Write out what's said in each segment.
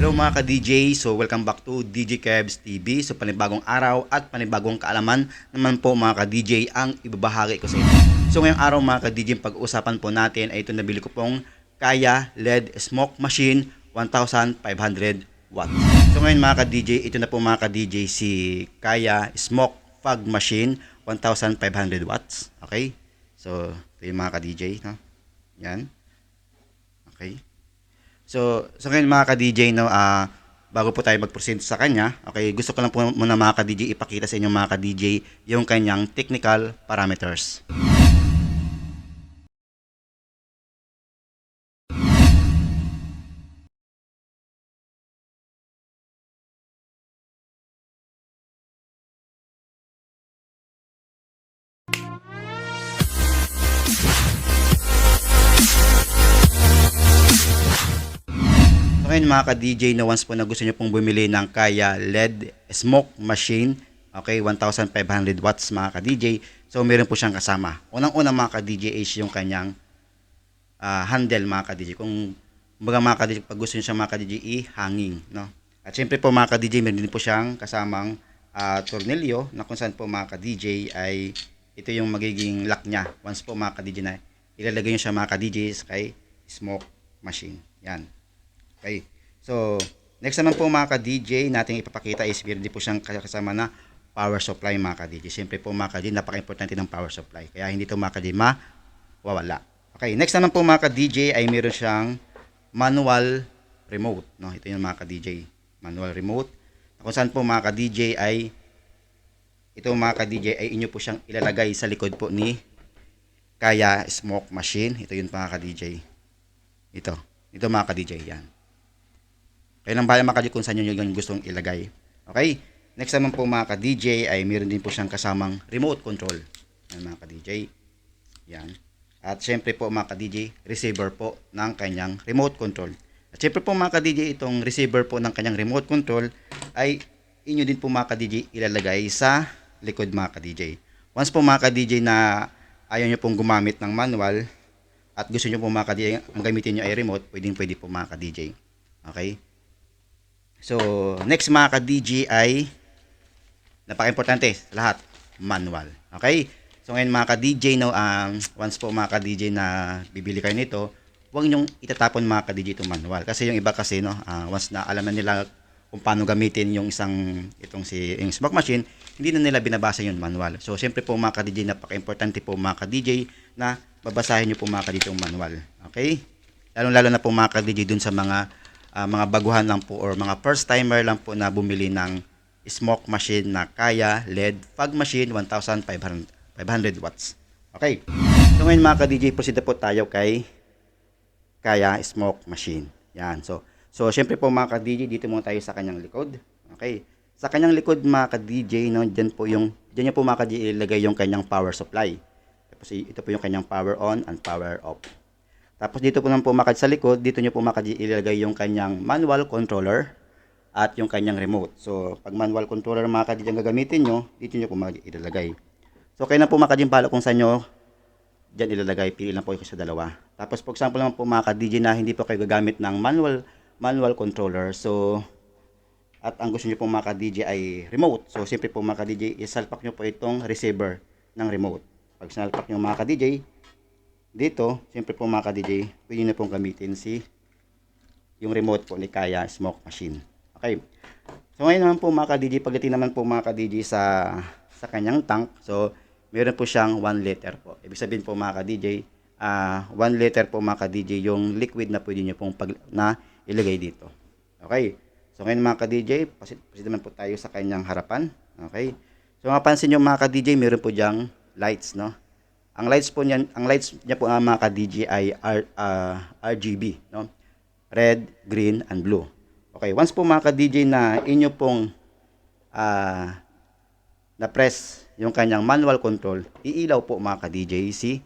Hello mga ka-DJ, so welcome back to DJ Kebs TV. So panibagong araw at panibagong kaalaman naman po mga ka-DJ ang ibabahagi ko sa inyo. So ngayong araw mga ka-DJ, pag-uusapan po natin ay ito nabili ko pong Kaya LED Smoke Machine 1500 watts. So ngayon mga ka-DJ, ito na po mga ka-DJ si Kaya Smoke Fog Machine 1500 watts. Okay? So ito yung mga ka-DJ. No? Yan. Okay. So, so ngayon mga ka-DJ, no, ah, bago po tayo mag-proceed sa kanya, okay, gusto ko lang po muna mga ka-DJ ipakita sa inyo mga ka-DJ yung kanyang technical parameters. Ngayon mga ka-DJ, no, once po na gusto nyo pong bumili ng Kaya LED Smoke Machine, okay, 1,500 watts mga ka-DJ, so meron po siyang kasama. Unang-unang mga ka-DJ is yung kanyang ah, handle mga ka-DJ. Kung mga mga ka-DJ, pag gusto nyo siya mga ka-DJ, i-hanging, no? At syempre po mga ka-DJ, meron din po siyang kasamang ah, tornilyo na kung saan po mga ka-DJ ay ito yung magiging lock niya. Once po mga ka-DJ na ilalagay nyo siya mga ka-DJ kay smoke machine. Yan. Okay. So, next naman po mga ka-DJ, natin ipapakita is meron din po siyang kasama na power supply mga ka-DJ. Siyempre po mga ka-DJ, napaka-importante ng power supply. Kaya hindi ito mga ka-DJ mawawala. Okay, next naman po mga ka-DJ ay meron siyang manual remote. No? Ito yung mga ka-DJ. Manual remote. Kung saan po mga ka-DJ ay ito mga ka-DJ ay inyo po siyang ilalagay sa likod po ni Kaya Smoke Machine. Ito yung mga ka-DJ. Ito. Ito mga ka-DJ. Yan. Kayo lang bahala mga ka-DJ kung saan nyo yung gustong ilagay. Okay? Next naman po mga ka-DJ ay meron din po siyang kasamang remote control. Yan mga ka-DJ. Yan. At syempre po mga ka-DJ, receiver po ng kanyang remote control. At syempre po mga ka-DJ, itong receiver po ng kanyang remote control ay inyo din po mga ka-DJ ilalagay sa likod mga ka-DJ. Once po mga ka-DJ na ayaw nyo pong gumamit ng manual at gusto nyo po mga ka-DJ, ang gamitin nyo ay remote, pwedeng pwede po mga ka-DJ. Okay? So, next mga ka-DJ ay napaka-importante lahat, manual. Okay? So ngayon mga ka-DJ, no, um, once po mga ka-DJ na bibili kayo nito, huwag nyong itatapon mga ka-DJ itong manual. Kasi yung iba kasi, no, ah, once na alam na nila kung paano gamitin yung isang, itong si, yung smoke machine, hindi na nila binabasa yung manual. So siyempre po mga ka-DJ, napaka-importante po mga ka-DJ na babasahin nyo po mga ka-DJ yung manual. Okay? Lalo-lalo na po mga ka-DJ dun sa mga ah, mga baguhan lang po or mga first timer lang po na bumili ng smoke machine na kaya LED fog machine 1500 500 watts. Okay. So ngayon mga ka-DJ, proceed po tayo kay kaya smoke machine. Yan. So, so syempre po mga ka-DJ, dito muna tayo sa kanyang likod. Okay. Sa kanyang likod mga ka-DJ, no, dyan po yung, dyan niya po mga ka-DJ ilagay yung kanyang power supply. Tapos ito po yung kanyang power on and power off. Tapos dito po mga ka- sa likod, dito mga ka-DJ ilagay yung kanyang manual controller at yung kanyang remote. So, pag manual controller mga ka-DJ ang gagamitin nyo, dito niyo po mga ilalagay. So, kayo na po mga ka-DJ kung saan nyo dyan ilalagay. Pili lang po kayo sa dalawa. Tapos, for example naman po mga ka-DJ na hindi po kayo gagamit ng manual manual controller. So, at ang gusto nyo po mga ka-DJ ay remote. So, siyempre po mga ka-DJ, isalpak nyo po itong receiver ng remote. Pag sinalpak nyo mga ka-DJ, dito, siyempre po mga ka-DJ, pwede nyo pong gamitin si yung remote po ni Kaya Smoke Machine. Okay. So, ngayon naman po mga ka-DJ, pagdating naman po mga ka-DJ sa, sa kanyang tank, so, meron po siyang 1 liter po. Ibig sabihin po mga ka-DJ, ah 1 liter po mga ka-DJ yung liquid na pwede nyo pong pag, na ilagay dito. Okay. So ngayon mga ka-DJ, pasit naman po tayo sa kanyang harapan. Okay. So mapansin nyo mga ka-DJ, meron po diyang lights, no? Ang lights po niyan, ang lights niya po ah, mga ka-DJ ay R, ah, RGB, no? Red, green, and blue. Okay, once po mga ka-DJ na inyo pong ah na-press yung kanyang manual control, iilaw po mga ka-DJ si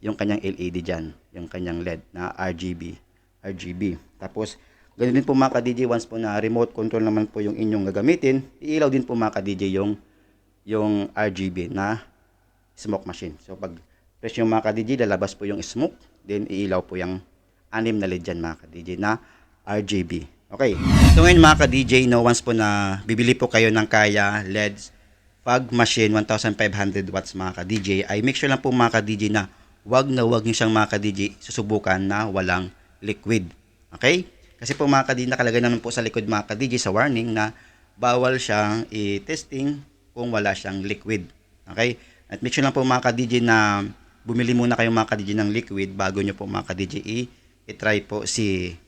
yung kanyang LED dyan, yung kanyang LED na RGB. RGB. Tapos, ganun din po mga ka-DJ, once po na remote control naman po yung inyong gagamitin, iilaw din po mga ka-DJ yung, yung RGB na smoke machine. So, pag press yung mga ka-DJ, lalabas po yung smoke, then iilaw po yung anim na LED dyan mga ka-DJ na RGB. Okay. So ngayon mga ka-DJ, no, once po na bibili po kayo ng Kaya LED fog machine 1,500 watts mga ka-DJ, ay make sure lang po mga ka-DJ na wag na wag nyo siyang mga ka-DJ susubukan na walang liquid. Okay? Kasi po mga ka-DJ, nakalagay naman po sa likod mga ka-DJ sa warning na bawal siyang i-testing kung wala siyang liquid. Okay? At make sure lang po mga ka-DJ na bumili muna kayo mga ka-DJ ng liquid bago nyo po mga ka-DJ i- i-try po si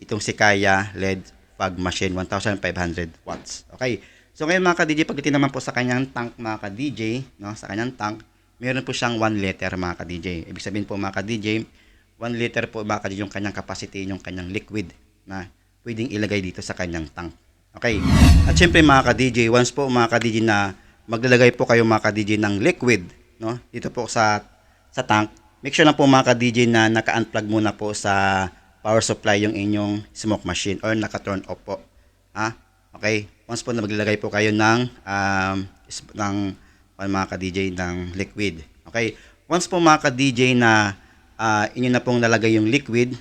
itong si Kaya LED fog machine 1500 watts. Okay. So ngayon mga ka-DJ, pagdating naman po sa kanyang tank mga ka-DJ, no, sa kanyang tank, meron po siyang 1 liter mga ka-DJ. Ibig sabihin po mga ka-DJ, 1 liter po mga ka-DJ yung kanyang capacity, yung kanyang liquid na pwedeng ilagay dito sa kanyang tank. Okay. At syempre mga ka-DJ, once po mga ka-DJ na maglalagay po kayo mga ka-DJ ng liquid, no, dito po sa sa tank, make sure lang po mga ka-DJ na naka-unplug muna po sa power supply yung inyong smoke machine or naka-turn off po. Ha? Okay? Once po na maglalagay po kayo ng um, ng mga ka-DJ ng liquid. Okay? Once po mga ka-DJ na ah, inyo na pong nalagay yung liquid,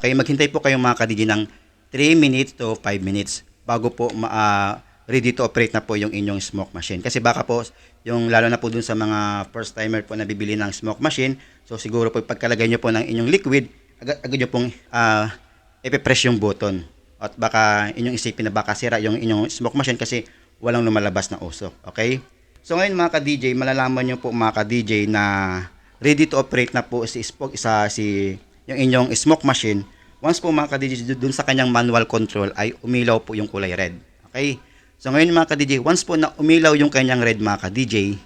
Okay, maghintay po kayo mga ka-DJ ng 3 minutes to 5 minutes bago po ma- ah, ready to operate na po yung inyong smoke machine. Kasi baka po, yung lalo na po dun sa mga first timer po na bibili ng smoke machine, so siguro po pagkalagay nyo po ng inyong liquid, agad, agad nyo pong ah, ipipress yung button. At baka inyong isipin na baka sira yung inyong smoke machine kasi walang lumalabas na usok. Okay? So ngayon mga ka-DJ, malalaman nyo po mga ka-DJ na ready to operate na po si, smoke, isa, si yung inyong smoke machine. Once po mga ka-DJ, dun sa kanyang manual control ay umilaw po yung kulay red. Okay? So ngayon mga ka-DJ, once po na umilaw yung kanyang red mga ka-DJ,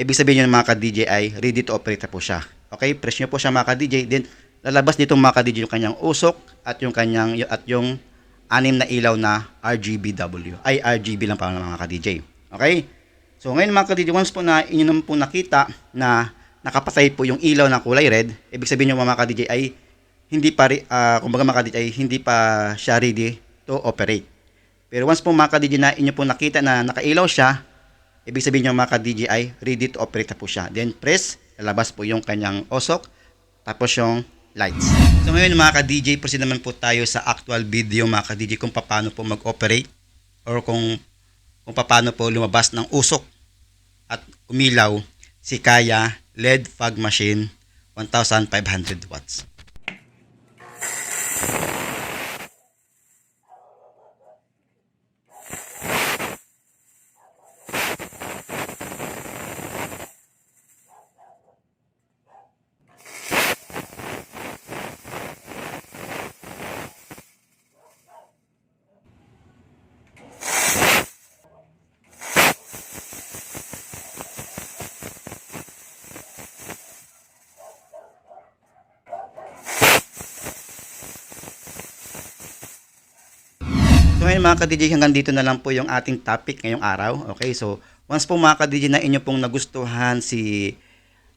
ibig sabihin nyo mga ka-DJ ay ready to operate po siya. Okay? Press nyo po siya mga ka-DJ, then lalabas dito mga ka-DJ yung kanyang usok at yung kanyang at yung anim na ilaw na RGBW. Ay, RGB lang pa mga ka-DJ. Okay? So ngayon mga ka-DJ, once po na inyo naman po nakita na nakapatay po yung ilaw na kulay red, ibig sabihin nyo mga ka-DJ ay hindi pa, ah, kumbaga mga ka-DJ ay hindi pa siya ready to operate. Pero once po mga ka-DJ na inyo po nakita na nakailaw siya, ibig sabihin nyo mga ka-DJ ay ready to operate na po siya. Then press, lalabas po yung kanyang osok, tapos yung lights. So ngayon mga ka-DJ, proceed naman po tayo sa actual video mga ka-DJ kung paano po mag-operate or kung kung paano po lumabas ng usok at umilaw si Kaya LED fog machine 1500 watts. Ngayon mga ka-DJ, hanggang dito na lang po yung ating topic ngayong araw. Okay, so once po mga ka-DJ na inyo pong nagustuhan si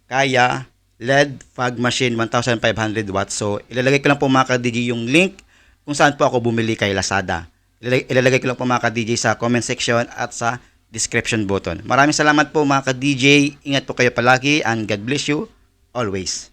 Kaya LED fog machine 1500 watts. So ilalagay ko lang po mga ka-DJ yung link kung saan po ako bumili kay Lazada. Ilalagay, ilalagay ko lang po mga ka-DJ sa comment section at sa description button. Maraming salamat po mga ka-DJ. Ingat po kayo palagi and God bless you always.